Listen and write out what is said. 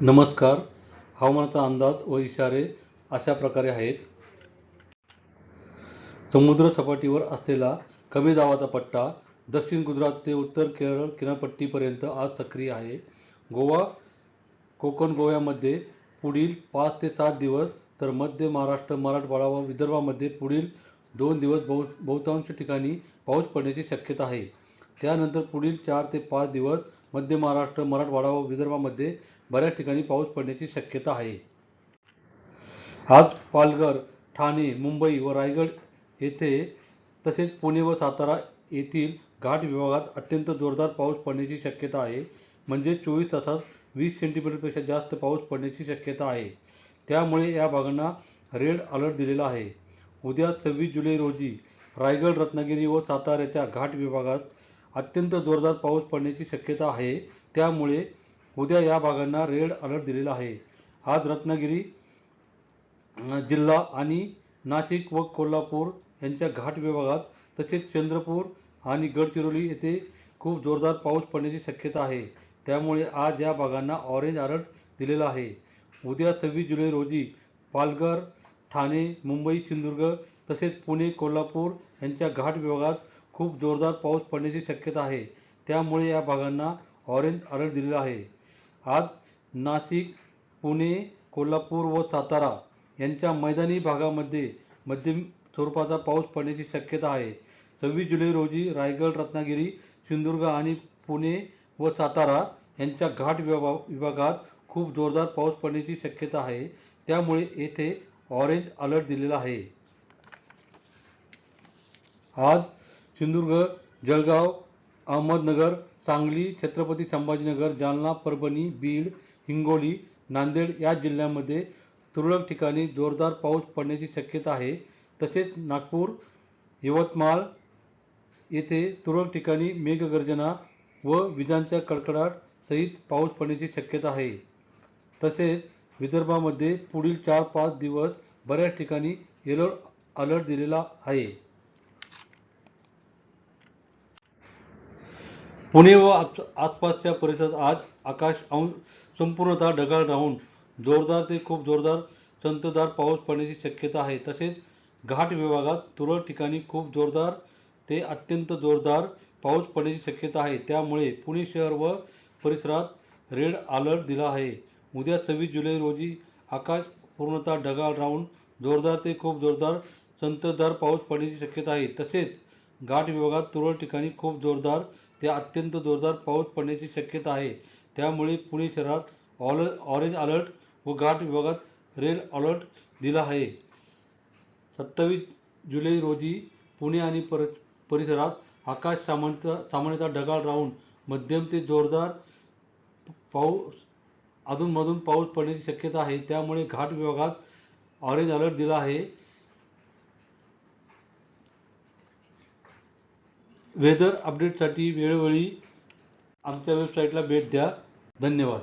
नमस्कार. हवामानाचा अंदाज व इशारे अशा प्रकारे आहेत. समुद्र सपाटीवर असलेला कमी दाबाचा पट्टा दक्षिण गुजरात ते उत्तर केरळ किनारपट्टीपर्यंत आज सक्रिय आहे. गोवा कोकण गोव्यामध्ये पुढील पाच ते सात दिवस तर मध्य महाराष्ट्र मराठवाडा व विदर्भामध्ये पुढील दोन दिवस बहु बहुतांश ठिकाणी पाऊस पडण्याची शक्यता आहे. त्यानंतर पुढील चार ते पाच दिवस मध्य महाराष्ट्र मराठवाडा व विदर्भामध्ये बऱ्याच ठिकाणी पाऊस पडण्याची शक्यता आहे. आज पालघर ठाणे मुंबई व रायगड येथे तसेच पुणे व सातारा येथील घाट विभागात अत्यंत जोरदार पाऊस पडण्याची शक्यता आहे. म्हणजे चोवीस तासात वीस सेंटीमीटरपेक्षा जास्त पाऊस पडण्याची शक्यता आहे. त्यामुळे या भागांना रेड अलर्ट दिलेला आहे. उद्या सव्वीस जुलै रोजी रायगड रत्नागिरी व साताऱ्याच्या घाट विभागात अत्यंत जोरदार पाऊस पडण्याची शक्यता आहे. त्यामुळे उद्या या भागांना रेड अलर्ट दिलेला आहे. आज रत्नागिरी जिल्हा आणि नाशिक व कोल्हापूर यांच्या घाट विभागात तसेच चंद्रपूर आणि गडचिरोली येथे खूप जोरदार पाऊस पडण्याची शक्यता आहे. त्यामुळे आज या भागांना ऑरेंज अलर्ट दिलेला आहे. उद्या सव्वीस जुलै रोजी पालघर ठाणे मुंबई सिंधुदुर्ग तसेच पुणे कोल्हापूर यांच्या घाट विभागात खूप जोरदार पाऊस पडण्याची शक्यता आहे. त्यामुळे या भागांना ऑरेंज अलर्ट दिलेला आहे. आज नाशिक पुणे कोल्हापूर व सातारा यांच्या मैदानी भागामध्ये मध्यम स्वरूपाचा पाऊस पडण्याची शक्यता आहे. सव्वीस जुलै रोजी रायगड रत्नागिरी सिंधुदुर्ग आणि पुणे व सातारा यांच्या घाट विभा विभागात खूप जोरदार पाऊस पडण्याची शक्यता आहे. त्यामुळे येथे ऑरेंज अलर्ट दिलेला आहे. आज सिंधुदुर्ग जळगाव अहमदनगर सांगली छत्रपती संभाजीनगर जालना परभणी बीड हिंगोली नांदेड या जिल्ह्यांमध्ये तुरळक ठिकाणी जोरदार पाऊस पडण्याची शक्यता आहे. तसेच नागपूर यवतमाळ येथे तुरळक ठिकाणी मेघगर्जना व विजांच्या कडकडाट सहित पाऊस पडण्याची शक्यता आहे. तसेच विदर्भामध्ये पुढील चार पाच दिवस बऱ्याच ठिकाणी येलो अलर्ट दिलेला आहे. पुणे व आस- आसपासच्या परिसरात आज आकाश अंश संपूर्णतः ढगाळ राहून जोरदार ते खूप जोरदार संततधार पाऊस पडण्याची शक्यता आहे. तसेच घाट विभागात तुरळक ठिकाणी खूप जोरदार ते अत्यंत जोरदार पाऊस पडण्याची शक्यता आहे. त्यामुळे पुणे शहर व परिसरात रेड अलर्ट दिला आहे. उद्या सव्वीस जुलै रोजी आकाश पूर्णतः ढगाळ राहून जोरदार ते खूप जोरदार संततधार पाऊस पडण्याची शक्यता आहे. तसेच घाट विभागात तुरळक ठिकाणी खूप जोरदार ते अत्यंत जोरदार पाऊस पडण्याची शक्यता आहे. त्यामुळे पुणे शहरात ऑल ऑरेंज अलर्ट व घाट विभागात रेड अलर्ट दिला आहे. सत्तावीस जुलै रोजी पुणे आणि पर परिसरात आकाश सामान्यतः सामान्यतः ढगाळ राहून मध्यम ते जोरदार पाऊस अधूनमधून पाऊस पडण्याची शक्यता आहे. त्यामुळे घाट विभागात ऑरेंज अलर्ट दिला आहे. वेदर अपडेटसाठी वेळोवेळी आमच्या वेबसाईटला भेट द्या. धन्यवाद.